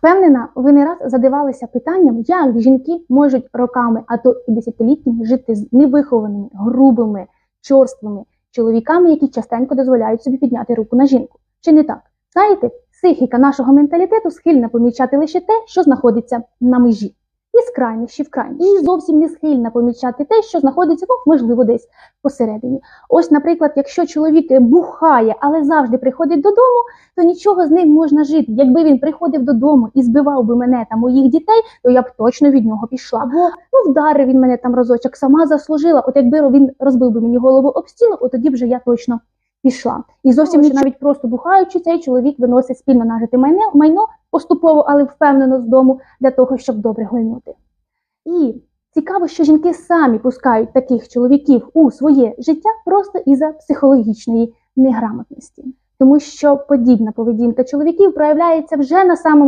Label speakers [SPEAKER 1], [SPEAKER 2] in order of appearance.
[SPEAKER 1] Впевнена, ви не раз задавалися питанням, як жінки можуть роками, а то і десятиліттями жити з невихованими, грубими, чорствими чоловіками, які частенько дозволяють собі підняти руку на жінку. Чи не так? Знаєте, психіка нашого менталітету схильна помічати лише те, що знаходиться на межі. Із крайнощів в крайнощі. І зовсім не схильна помічати те, що знаходиться, ну, можливо, десь посередині. Ось, наприклад, якщо чоловік бухає, але завжди приходить додому, то нічого з ним можна жити. Якби він приходив додому і збивав би мене та моїх дітей, то я б точно від нього пішла. Або ну вдарив він мене там разочок, сама заслужила. От якби він розбив би мені голову об стіну, от тоді вже я точно пішла. І зовсім що навіть просто бухаючи, цей чоловік виносить спільно нажити майно, майно поступово, але впевнено з дому для того, щоб добре гульнути. І цікаво, що жінки самі пускають таких чоловіків у своє життя просто із-за психологічної неграмотності. Тому що подібна поведінка чоловіків проявляється вже на самому